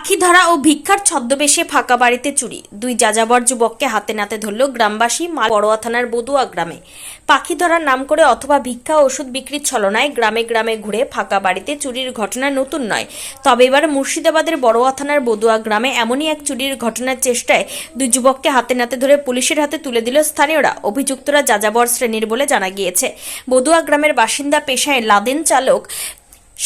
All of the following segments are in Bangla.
পাখি ধরা ও ভিক্ষার ছদ্মবেশে ফাঁকা বাড়িতে চুরি। দুই যাযাবর যুবককে হাতে নাতে ধরল গ্রামবাসী মাল বড়োয়া থানার বদুয়া গ্রামে। পাখি ধরার নাম করে অথবা ভিক্ষা ওষুধ বিক্রির ছলনায় গ্রামে গ্রামে ঘুরে ফাঁকা বাড়িতে চুরির ঘটনা নতুন নয়। তবে এবার মুর্শিদাবাদের বড়োয়া থানার বদুয়া গ্রামে এমনই এক চুরির ঘটনার চেষ্টায় দুই যুবককে হাতে নাতে ধরে পুলিশের হাতে তুলে দিল স্থানীয়রা। অভিযুক্তরা যাযাবর শ্রেণির বলে জানা গিয়েছে। বদুয়া গ্রামের বাসিন্দা পেশায় লাদেন চালক।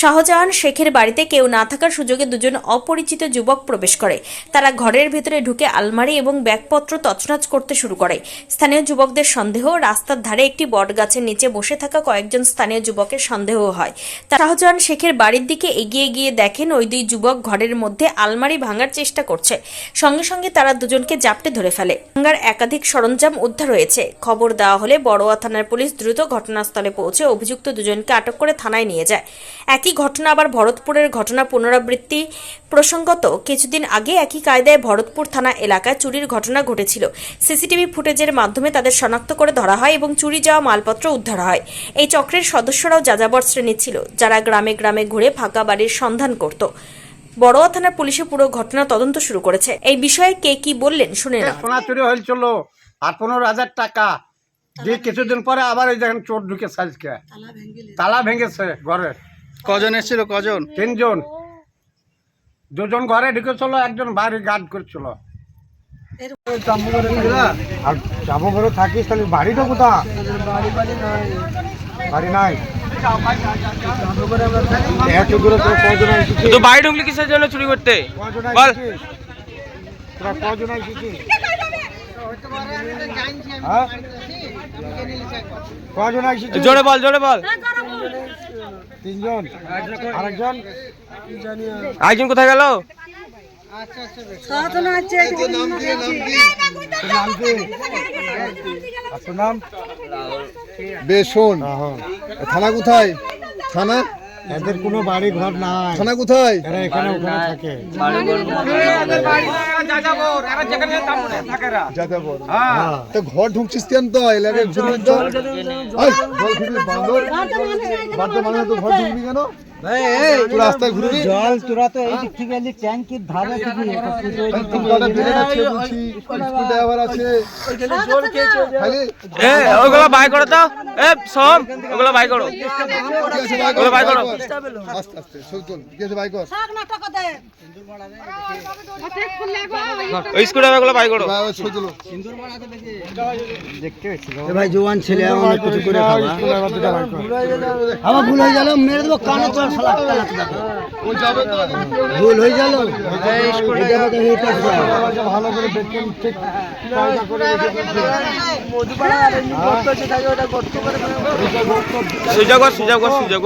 শাহজাহান শেখের বাড়িতে কেউ না থাকার সুযোগে দুজন অপরিচিত যুবক প্রবেশ করে। তারা ঘরের ভেতরে ঢুকে আলমারি এবং ব্যাগপত্র তছনছ করতে শুরু করে। স্থানীয় যুবকদের সন্দেহ, রাস্তার ধারে একটি বটগাছের নিচে বসে থাকা কয়েকজন স্থানীয় যুবকের সন্দেহ হয়। শাহজাহান শেখের বাড়ির দিকে এগিয়ে গিয়ে দেখেন, ওই দুই যুবক ঘরের মধ্যে আলমারি ভাঙার চেষ্টা করছে। সঙ্গে সঙ্গে তারা দুজনকে জাপটে ধরে ফেলে। ভাঙার একাধিক সরঞ্জাম উদ্ধার হয়েছে। খবর দেওয়া হলে বড়োয়া থানার পুলিশ দ্রুত ঘটনাস্থলে পৌঁছে অভিযুক্ত দুজনকে আটক করে থানায় নিয়ে যায়। একই ঘটনা আবার ভরতপুরের ঘটনা পুনরাবৃত্তি প্রসঙ্গত কিছুদিন আগে একই কায়দায় ভরতপুর থানা এলাকায় চুরির ঘটনা ঘটেছিল। সিসিটিভি ফুটেজের মাধ্যমে তাদের শনাক্ত করে ধরা হয় এবং চুরি যাওয়া মালপত্র উদ্ধার হয়। এই চক্রের সদস্যরাও যাযাবর শ্রেণির ছিল যারা গ্রামে গ্রামে ঘুরে ফাঁকা বাড়ির সন্ধান করত। বড়োয়া থানার পুলিশে পুরো ঘটনা তদন্ত শুরু করেছে। এই বিষয়ে কে কি বললেন শুনে না সোনা চুরি হয়েছিল আর পনেরো হাজার টাকা। দিয়ে কিছুদিন পরে আবার ওই দেখেন চোর ঢুকে সাইজকে। তালা ভেঙেছে ঘরে কজন এসেছিল কজন? তিনজন। দুজন ঘরে ঢুকেছিল একজন বাইরে গার্ড করছিল। আর করে থাকিস তাহলে বাড়িটা কোথা বাড়ি নাই। তো বাড়ি ঢুকলি কিসের জন্য চুরি করতে? বল। তোরা কজন এসেছিস হ্যাঁ? কজন এসেছিস জোরে বল জোরে বল। তিনজন? আরেকজন? আরেকজন কোথায় গেল? নাম বেশন রাহুল থানা কোথায়? থানা এদের কোনো বাড়ি ঘর নাই। থানা কোথায়? এরা এখানে ওখানে থাকে। যাযাবর। হ্যাঁ। তো ঘর ঢুকছিস কেন তো? এলাকায় ঘুরবি তো? এই, ঘর ঢুকবি বান্দর? বাড়িতে মানুষ তো ঘর ঢুকবি কেন? জল তোরা তো এই দিক থেকে এলি ট্যাঙ্কির ধারে থেকে তিন কাটা বেড়ে আছে বলছি স্কুল ড্রাইভার আছে। খালি এ ওগুলো বাই করো তো। এ সব ওগুলো বাই করো। কি আছে বাইক ওগুলো বাই করো। আস্তে আস্তে চল কি আছে কর। ওই স্কুটারগুলো বাই করো। ভাই জোয়ান ছেলে অনেক কিছু করে খাবা। আমার ভুল হয়ে গেল মেরে দেবো কানে তোর তো ভুল হয়ে গেল। যাও। ভালো করে ঠিক। সুযোগ সুযোগ সুযোগ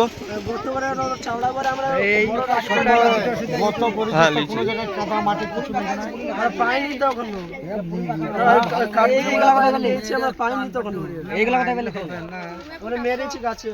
হ্যাঁ, তো লিচু। কোনো জায়গায় কাদা মাটি কিছু নেই। না। এইগুলা কথা বলে মেরেছি গাছে।